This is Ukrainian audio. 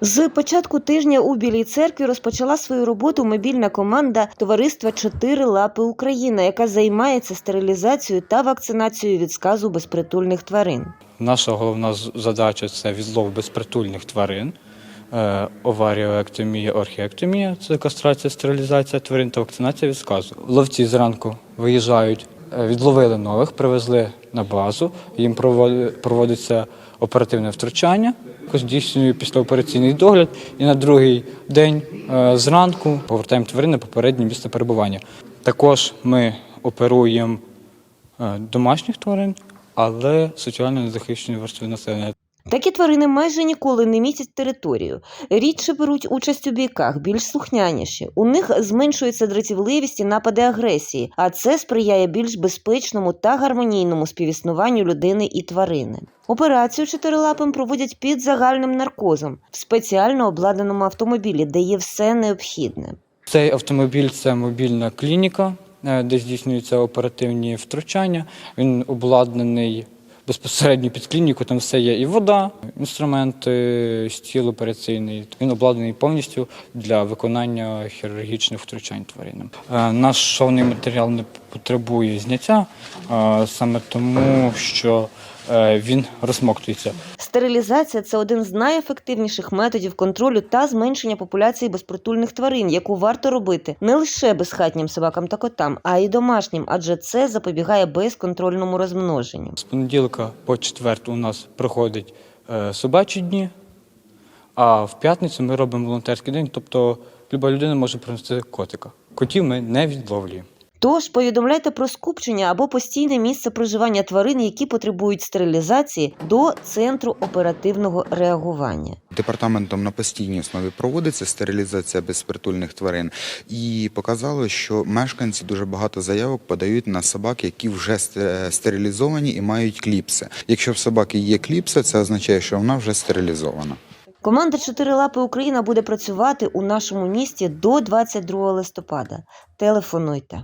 З початку тижня у Білій церкві розпочала свою роботу мобільна команда товариства Чотири лапи Україна, яка займається стерилізацією та вакцинацією від сказу безпритульних тварин. Наша головна задача це відлов безпритульних тварин, е, оваріоектомія, орхіектомія це кастрація, стерилізація тварин та вакцинація від сказу. Ловці зранку виїжджають, е, відловили нових, привезли на базу. Їм проводи- проводиться оперативне втручання, здійснює післяопераційний догляд, і на другий день е, зранку повертаємо тварин на попереднє місце перебування. Також ми оперуємо е, домашніх тварин, але соціально незахищені верстви населення. Такі тварини майже ніколи не мітять територію, рідше беруть участь у бійках, більш слухняніші. У них зменшується дратівливість і напади агресії, а це сприяє більш безпечному та гармонійному співіснуванню людини і тварини. Операцію чотирилапим проводять під загальним наркозом в спеціально обладнаному автомобілі, де є все необхідне. Цей автомобіль це мобільна клініка, е, де здійснюються оперативні втручання. Він обладнаний безпосередньо під клініку. Там все є і вода, інструменти, стіл операційний. Він обладнаний повністю для виконання хірургічних втручань тваринам. Е, Наш шовний матеріал не потребує зняття е, саме тому, що е, він розмоктується. Стерилізація це один з найефективніших методів контролю та зменшення популяції безпритульних тварин, яку варто робити не лише безхатнім собакам та котам, а й домашнім, адже це запобігає безконтрольному розмноженню. З понеділка по четвер у нас проходять е, собачі дні, а в п'ятницю ми робимо волонтерський день, тобто люба людина може принести котика. Котів ми не відловлюємо. Тож повідомляйте про скупчення або постійне місце проживання тварин, які потребують стерилізації, до центру оперативного реагування. Департаментом на постійній основі проводиться стерилізація безпритульних тварин, і показало, що мешканці дуже багато заявок подають на собак, які вже стерилізовані і мають кліпси. Якщо в собаки є кліпси, це означає, що вона вже стерилізована. Команда «Чотири лапи Україна буде працювати у нашому місті до 22 листопада. Телефонуйте.